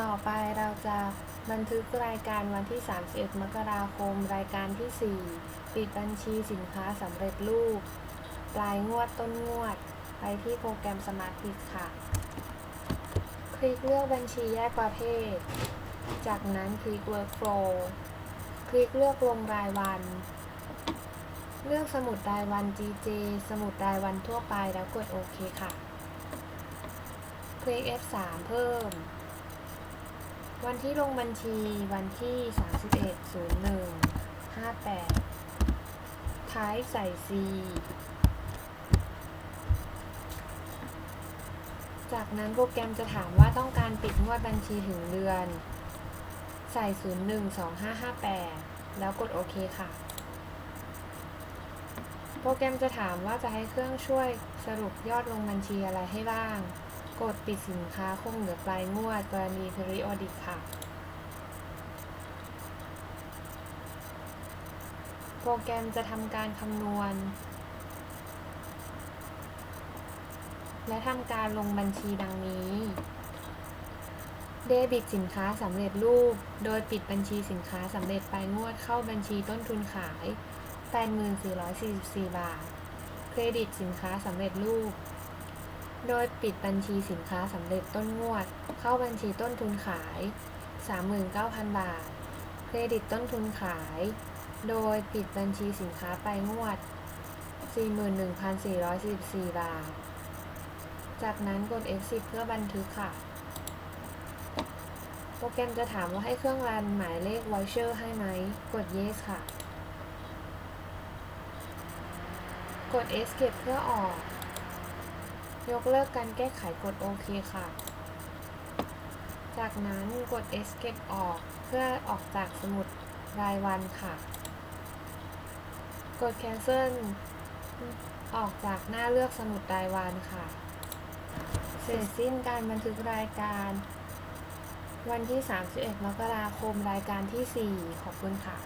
ต่อไปเราจะบันทึกรายการวันที่ 31 มกราคม รายการที่ 4 ปิดบัญชีสินค้าสำเร็จรูป ปลายงวดต้นงวด ไปที่โปรแกรม Smart Click ค่ะ คลิกเลือกบัญชีแยกประเภท จากนั้นคลิก Workflow คลิกเลือกลงรายวัน เลือกสมุดรายวัน GJ สมุดรายวันทั่วไปแล้วกดโอเคค่ะ คลิก F3 เพิ่ม วันที่ลงบัญชีวันที่ 31 01 58 ท้ายใส่ C จากนั้นโปรแกรมจะถามว่าต้องการปิดงวดบัญชีถึงเดือน ใส่ 012558 แล้วกดโอเคค่ะ โปรแกรมจะถามว่าจะให้เครื่องช่วยสรุปยอดลงบัญชีอะไรให้บ้าง กดปิดสินค้าคงเหลือปลายงวดกรณี periodic ค่ะ โปรแกรมจะทำการคำนวณ และทำการลงบัญชีดังนี้ เดบิตสินค้าสำเร็จรูป โดยปิดบัญชีสินค้าสำเร็จปลายงวดเข้าบัญชีต้นทุนขาย 8444บาท เครดิตสินค้าสำเร็จรูป โดยปิดบัญชีสินค้าสำเร็จต้นงวด เข้าบัญชีต้นทุนขาย 39,000 บาท เครดิตต้นทุนขาย โดยปิดบัญชีสินค้าไปงวด 41,444 บาท จากนั้นกด exit เพื่อบันทึกค่ะ โปรแกรมจะถามว่าให้เครื่องรันหมายเลข voucher ให้ไหม กด yes ค่ะ กด escape เพื่อออก ยกเลิกการแก้ไขกดโอเคค่ะ จากนั้นกด escape ออกเพื่อออกจากสมุดรายวันค่ะ กด cancel ออกจากหน้าเลือกสมุดรายวันค่ะ เสร็จสิ้นการบันทึกรายการ วันที่ 31 มกราคมรายการที่ 4 ขอบคุณค่ะ